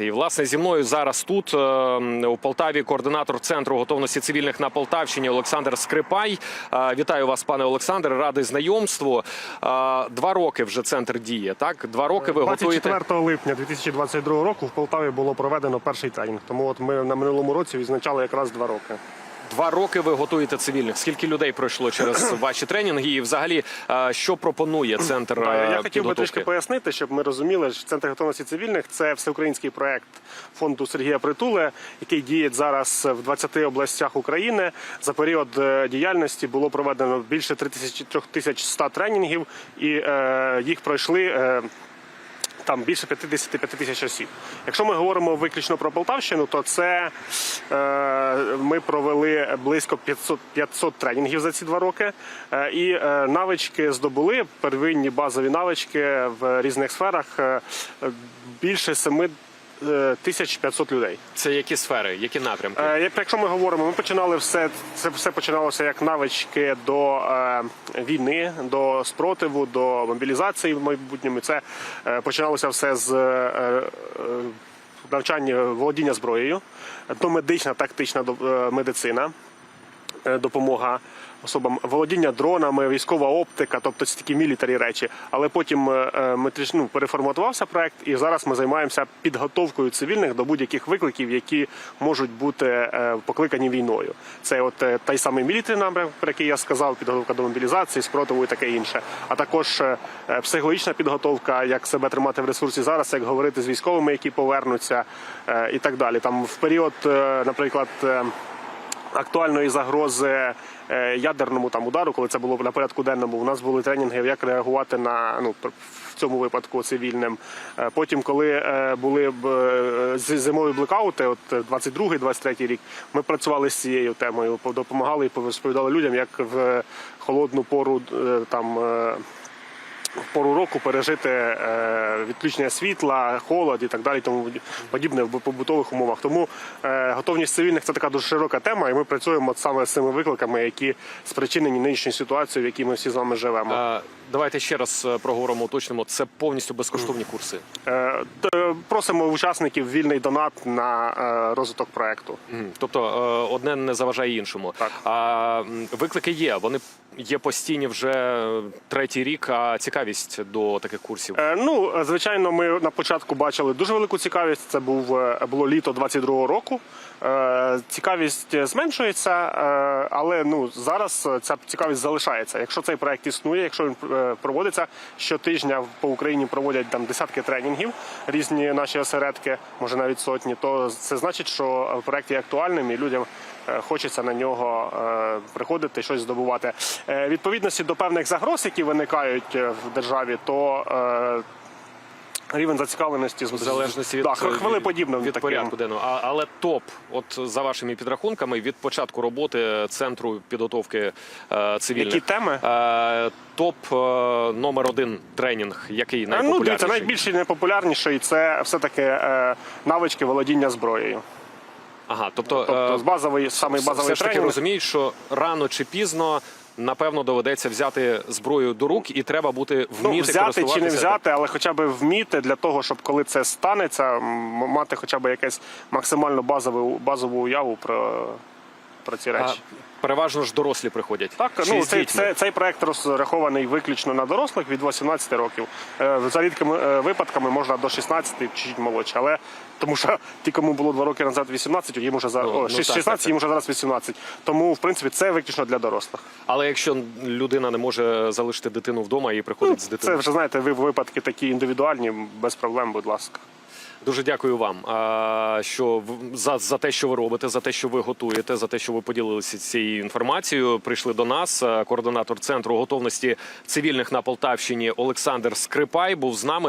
І власне зі мною зараз тут е, у Полтаві координатор центру готовності цивільних на Полтавщині Олександр Скрипай. Е, Вітаю вас, пане Олександр. Радий знайомству. Е, Два роки вже центр діє. Так, два роки ви готуєте. 24 липня 2022 року в Полтаві було проведено перший тренінг. Тому от ми на минулому році відзначали якраз два роки. Два роки ви готуєте цивільних. Скільки людей пройшло через ваші тренінги? І взагалі, е, що пропонує центр е, Я хотів би підготовки? трішки пояснити, щоб ми розуміли, що центр готовності цивільних це всеукраїнський проект фонду Сергія Притули, який діє зараз в 20 областях України. За період е, діяльності було проведено більше 3100 тренінгів, і е, їх пройшли. Там більше 55 тисяч осіб. Якщо ми говоримо виключно про Полтавщину, то це е, ми провели близько 500, 500 тренінгів за ці два роки. Е, і е, навички здобули первинні базові навички в різних сферах більше 7 е, тисяч 500 людей. Це які сфери, які напрямки? Е, Якщо ми говоримо, ми починали все це все починалося як навички до е, війни, до спротиву, до мобілізації в майбутньому. Це е, починалося все з е, е, навчання володіння зброєю, то медична, тактична е, медицина, е, допомога особам володіння дронами, військова оптика, тобто це такі мілітарі речі. Але потім е, е, ми ну, переформатувався проект, і зараз ми займаємося підготовкою цивільних до будь-яких викликів, які можуть бути е, покликані війною. Це от е, той самий мілітарі напрямок, про який я сказав, підготовка до мобілізації, спротиву і таке інше. А також е, е, психологічна підготовка, як себе тримати в ресурсі зараз, як говорити з військовими, які повернуться, е, і так далі. Там в період, е, наприклад. Актуальної загрози е, ядерному там удару, коли це було на порядку денному. У нас були тренінги, як реагувати на ну в цьому випадку цивільним. Е, Потім, коли е, були зимові блекаути, от 22-23 рік, ми працювали з цією темою, по- допомагали і розповідали людям, як в холодну пору там. В пору року пережити е, відключення світла, холод і так далі, тому подібне в побутових умовах. Тому е, готовність цивільних це така дуже широка тема, і ми працюємо от саме з цими викликами, які спричинені нинішньою ситуацією, в якій ми всі з вами живемо. Е, Давайте ще раз проговоримо, уточнимо. Це повністю безкоштовні курси. Просимо учасників вільний донат на розвиток проекту. Тобто одне не заважає іншому. Так. А виклики є. Вони є постійні вже третій рік. А цікавість до таких курсів. Е, Ну, звичайно, ми на початку бачили дуже велику цікавість. Це був е, було літо 22-го року. Е, Цікавість зменшується, е, але ну зараз ця цікавість залишається. Якщо цей проект існує, якщо він е, проводиться щотижня по Україні проводять там десятки тренінгів, різні наші осередки, може навіть сотні, то це значить, що проект є актуальним і людям. Е, Хочеться на нього е, приходити, щось здобувати. Е, відповідності до певних загроз, які виникають в державі, то рівень зацікавленості В залежності від, да, хвилеподібно від порядку денного. А, але топ, от за вашими підрахунками, від початку роботи центру підготовки е, цивільних. Які теми? Е, топ е, номер один тренінг, який Ну, дивіться, найбільший найпопулярніший це все-таки е, навички володіння зброєю. Ага, тобто, Тобто, з з саме базової все ж таки розуміють, що рано чи пізно. Напевно, доведеться взяти зброю до рук, і треба бути вміти Ну, взяти чи не взяти, але хоча б вміти для того, щоб коли це станеться, мати хоча б якесь максимально базову, базову уяву про, про ці А, речі. переважно ж дорослі приходять. Так, Чи ну цей, цей, цей проект розрахований виключно на дорослих від 18 років. Е, За рідкими е, випадками можна до 16 чи чуть молодше. Але тому що ті, кому було 2 роки назад 18, їм уже зараз Ну, ну, 16, так, так, так. їм уже зараз 18. Тому, в принципі, це виключно для дорослих. Але якщо людина не може залишити дитину вдома і приходить з Це вже знаєте, ви випадки такі індивідуальні, без проблем, будь ласка. Дуже дякую вам, що за, за те, що ви робите, за те, що ви готуєте, за те, що ви поділилися цією інформацією. Прийшли до нас. Координатор центру готовності цивільних на Полтавщині Олександр Скрипай був з нами.